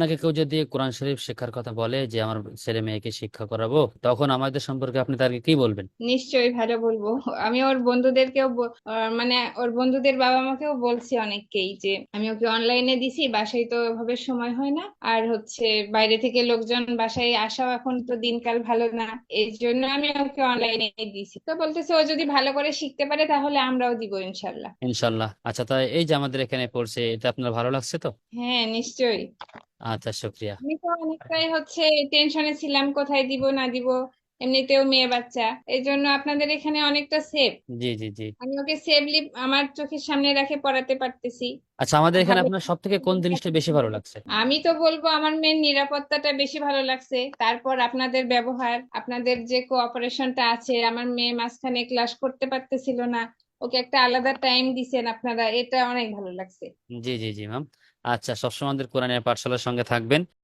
আপনাকে কেউ যদি কোরআন শরীফ শেখার কথা বলে যে আমার ছেলে মেয়েকে শিক্ষা করাবো তখন আমাদের সম্পর্কে আপনি তাকে কি বলবেন? নিশ্চয়ই ভালো বলব। আমি ওর বন্ধুদেরকেও মানে ওর বন্ধুদের বাবা মাকেও বলছি অনেককেই যে আমি ওকে অনলাইনে দিছি বাসায় তো ওভাবে সময় হয় না। আর হচ্ছে বাইরে থেকে লোকজন বাসায় আসাও এখন তো দিনকাল ভালো না। এই জন্য আমি ওকে অনলাইনে দিছি। তো বলতেছে ও যদি ভালো করে শিখতে পারে তাহলে আমরাও দিব ইনশাল্লাহ। ইনশাল্লাহ। আচ্ছা তাই এই যে আমাদের এখানে পড়ছে এটা আপনার ভালো লাগছে তো? হ্যাঁ নিশ্চয়ই। আচ্ছা শুক্রিয়া। আমি তো অনেকটাই হচ্ছে টেনশনে ছিলাম কোথায় দিব না দিব এমনিতেও মেয়ে বাচ্চা। এই জন্য আপনাদের এখানে অনেকটা সেফ জি জি জি। আমি ওকে সেফলি আমার চোখের সামনে রাখে পড়াতে পারতেছি। আচ্ছা আমাদের এখানে আপনার সব থেকে কোন জিনিসটা বেশি ভালো লাগছে? আমি তো বলব আমার মেয়ের নিরাপত্তাটা বেশি ভালো লাগছে। তারপর আপনাদের ব্যবহার আপনাদের যে কোঅপারেশনটা আছে আমার মেয়ে মাঝখানে ক্লাস করতে পারতেছিল না। ওকে একটা আলাদা টাইম দিছেন আপনারা, এটা অনেক ভালো লাগছে। জি জি জি ম্যাম আচ্ছা সবসময় আমাদের কোরআনের পাঠশালার সঙ্গে থাকবেন।